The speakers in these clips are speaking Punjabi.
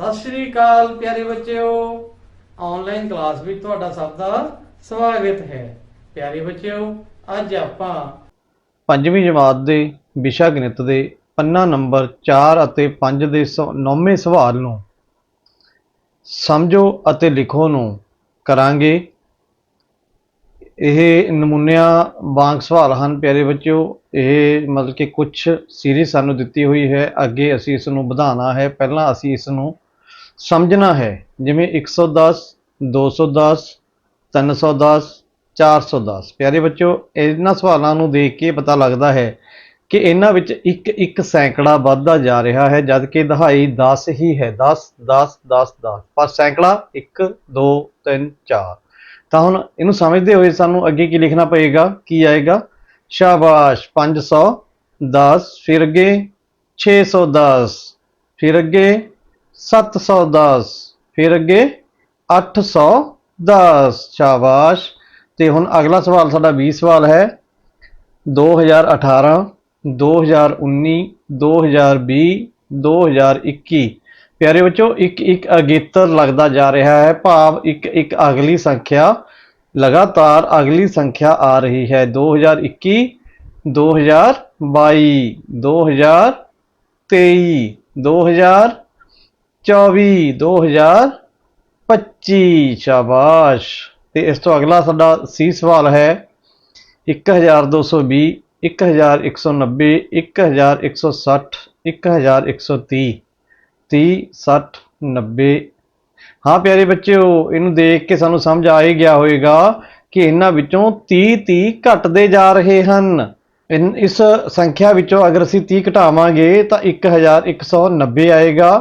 ਸਤਿ ਸ਼੍ਰੀ ਅਕਾਲ ਪਿਆਰੇ ਬੱਚਿਓ। ਆਨਲਾਈਨ ਕਲਾਸ ਵਿੱਚ ਤੁਹਾਡਾ ਸਭ ਦਾ ਸਵਾਗਤ ਹੈ। ਪਿਆਰੇ ਬੱਚਿਓ, ਅੱਜ ਆਪਾਂ ਪੰਜਵੀਂ ਜਮਾਤ ਦੇ ਵਿਸ਼ਾ ਗਣਿਤ ਦੇ ਪੰਨਾ ਨੰਬਰ 4 ਅਤੇ 5 ਦੇ ਨੌਵੇਂ ਸਵਾਲ ਨੂੰ ਸਮਝੋ ਅਤੇ ਲਿਖੋ ਨੂੰ ਕਰਾਂਗੇ ਇਹ ਨਮੂਨਿਆਂ ਵਾਂਗ ਸਵਾਲ ਹਨ ਪਿਆਰੇ ਬੱਚਿਓ। ਇਹ ਮਤਲਬ ਕਿ ਕੁਝ ਸੀਰੀਜ਼ ਸਾਨੂੰ ਦਿੱਤੀ ਹੋਈ ਹੈ। ਅੱਗੇ ਅਸੀਂ ਇਸ ਨੂੰ ਵਧਾਉਣਾ ਹੈ। ਪਹਿਲਾਂ ਅਸੀਂ ਇਸ ਨੂੰ ਸਮਝਣਾ ਹੈ। ਜਿਵੇਂ 110 210 310 410 ਪਿਆਰੇ ਬੱਚਿਓ, ਇਹਨਾਂ ਸਵਾਲਾਂ ਨੂੰ ਦੇਖ ਕੇ ਪਤਾ ਲੱਗਦਾ ਹੈ ਕਿ ਇਹਨਾਂ ਵਿੱਚ ਇੱਕ ਇੱਕ ਸੈਂਕੜਾ ਵੱਧਦਾ ਜਾ ਰਿਹਾ ਹੈ ਜਦ ਕਿ ਦਹਾਈ 10 ਹੀ ਹੈ। 10 10 10 10 ਪਰ ਸੈਂਕੜਾ 1 2 3 4 ਤਾਂ ਹੁਣ ਇਹਨੂੰ ਸਮਝਦੇ ਹੋਏ ਸਾਨੂੰ ਅੱਗੇ ਕੀ ਲਿਖਣਾ ਪਏਗਾ, ਕੀ ਆਏਗਾ? ਸ਼ਾਬਾਸ਼ 510 ਫਿਰ ਅੱਗੇ 610 ਫਿਰ ਅੱਗੇ 710 ਫਿਰ ਅੱਗੇ 810 ਸ਼ਾਬਾਸ਼। ਤੇ ਹੁਣ ਅਗਲਾ ਸਵਾਲ ਸਾਡਾ 20 ਸਵਾਲ ਹੈ। 2018 2019 2020 2021 ਪਿਆਰੇ ਬੱਚੋ, ਇੱਕ ਇੱਕ ਅਗੇਤਰ ਲੱਗਦਾ ਜਾ ਰਿਹਾ ਹੈ। ਭਾਵ ਇੱਕ ਇੱਕ ਅਗਲੀ ਸੰਖਿਆ, ਲਗਾਤਾਰ ਅਗਲੀ ਸੰਖਿਆ ਆ ਰਹੀ ਹੈ। 2021 2022 2023 2024 2025 ਸ਼ਾਬਾਸ਼! ਤੇ ਇਸ ਤੋਂ ਅਗਲਾ ਸਾਡਾ ਸੀ ਸਵਾਲ ਹੈ 1220 1190 1160 1130 30 60 90 ਹਾਂ, ਪਿਆਰੇ ਬੱਚਿਓ, ਇਹਨੂੰ ਦੇਖ ਕੇ ਸਾਨੂੰ ਸਮਝ ਆ ਹੀ ਗਿਆ ਹੋਵੇਗਾ ਕਿ ਇਹਨਾਂ ਵਿੱਚੋਂ 30 30 ਘਟਦੇ ਜਾ ਰਹੇ ਹਨ। ਇਸ ਸੰਖਿਆ ਵਿੱਚੋਂ ਅਗਰ ਅਸੀਂ 30 ਘਟਾਵਾਂਗੇ ਤਾਂ 1190 ਆਏਗਾ।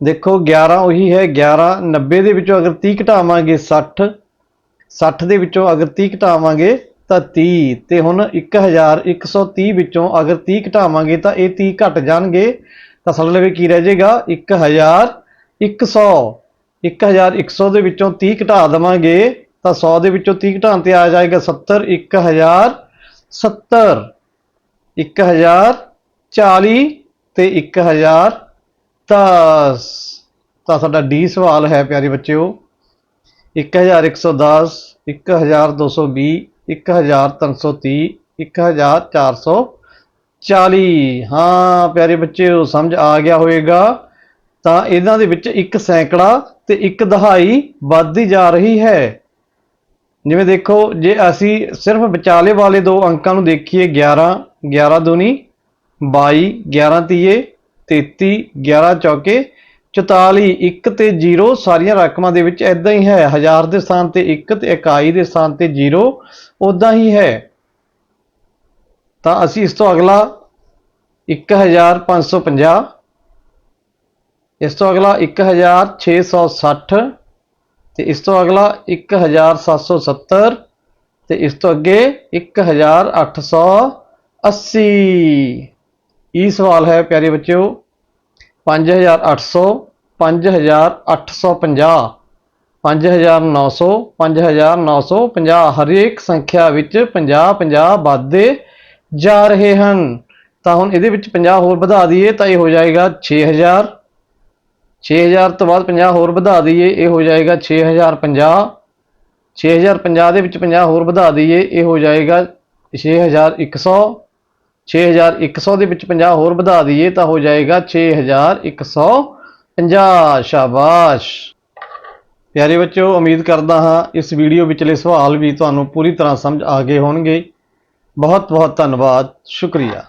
ਦੇਖੋ 11 ਉਹੀ ਹੈ 11 90 ਦੇ ਵਿੱਚੋਂ ਅਗਰ 30 ਘਟਾਵਾਂਗੇ 60 60 ਦੇ ਵਿੱਚੋਂ ਅਗਰ 30 ਘਟਾਵਾਂਗੇ ਤਾਂ 30 ਤੇ ਹੁਣ 1130 ਵਿੱਚੋਂ ਅਗਰ 30 ਘਟਾਵਾਂਗੇ ਤਾਂ ਇਹ 30 ਘਟ ਜਾਣਗੇ। ਤਾਂ ਸਾਡੇ ਲਵੇ ਕੀ ਰਹਿ ਜਾਏਗਾ? 1100 1100 ਦੇ ਵਿੱਚੋਂ 30 ਘਟਾ ਦੇਵਾਂਗੇ ਤਾਂ 100 ਦੇ ਵਿੱਚੋਂ 30 ਘਟਾਉਣ ਤੇ ਆ ਜਾਏਗਾ 70 1070 1040 ਤੇ 1010 ਤਾਂ ਸਾਡਾ ਡੀ ਸਵਾਲ ਹੈ ਪਿਆਰੇ ਬੱਚਿਓ। 1110 1220 1330 1440 ਹਾਂ, ਪਿਆਰੇ ਬੱਚਿਓ ਸਮਝ ਆ ਗਿਆ ਹੋਵੇਗਾ ਤਾਂ ਇਹਨਾਂ ਦੇ ਵਿੱਚ ਇੱਕ ਸੈਂਕੜਾ ਤੇ ਇੱਕ ਦਹਾਈ ਵੱਧਦੀ ਜਾ ਰਹੀ ਹੈ। ਜਿਵੇਂ ਦੇਖੋ, ਜੇ ਅਸੀਂ ਸਿਰਫ ਵਿਚਾਲੇ ਵਾਲੇ ਦੋ ਅੰਕਾਂ ਨੂੰ ਦੇਖੀਏ 11 11 ਦੂਨੀ 22 11 ਤੀਏ 33 11 ਚੌਕੇ 44 1 ਤੇ 0 ਸਾਰੀਆਂ ਰਕਮਾਂ ਦੇ ਵਿੱਚ ਇਦਾਂ ਹੀ ਹੈ। ਹਜ਼ਾਰ ਦੇ ਸਥਾਨ ਤੇ 1 ਤੇ ਇਕਾਈ ਦੇ ਸਥਾਨ ਤੇ 0 ਉਦਾਂ ਹੀ ਹੈ। ਤਾਂ ਅਸੀਂ ਇਸ ਤੋਂ ਅਗਲਾ 1550 ਇਸ ਤੋਂ ਅਗਲਾ 1660 ਤੇ ਇਸ ਤੋਂ ਅਗਲਾ 1770 ਤੇ ਇਸ ਤੋਂ ਅੱਗੇ 1880 ਇਹ ਸਵਾਲ ਹੈ ਪਿਆਰੇ ਬੱਚਿਓ 5800 5850 5900 5950 ਹਰੇਕ ਸੰਖਿਆ ਵਿੱਚ 50 50 ਵਾਧੇ ਜਾ ਰਹੇ ਹਨ। ਤਾਂ ਹੁਣ ਇਹਦੇ ਵਿੱਚ 50 ਹੋਰ ਵਧਾ ਦਈਏ ਤਾਂ ਇਹ ਹੋ ਜਾਏਗਾ 6000 6000 ਤੋਂ ਬਾਅਦ 50 ਹੋਰ ਵਧਾ ਦਈਏ, ਇਹ ਹੋ ਜਾਏਗਾ 6050 6050 ਦੇ ਵਿੱਚ 50 ਹੋਰ ਵਧਾ ਦਈਏ, ਇਹ ਹੋ ਜਾਏਗਾ 6100 6100 ਦੇ ਵਿੱਚ 50 ਹੋਰ ਵਧਾ ਦਈਏ ਤਾਂ ਹੋ ਜਾਏਗਾ 6150 ਸ਼ਾਬਾਸ਼। ਪਿਆਰੇ ਬੱਚਿਓ, ਉਮੀਦ ਕਰਦਾ ਹਾਂ ਇਸ ਵੀਡੀਓ ਵਿਚਲੇ ਸਵਾਲ ਵੀ ਤੁਹਾਨੂੰ ਪੂਰੀ ਤਰ੍ਹਾਂ ਸਮਝ ਆ ਗਏ ਹੋਣਗੇ। ਬਹੁਤ ਬਹੁਤ ਧੰਨਵਾਦ ਸ਼ੁਕਰੀਆ।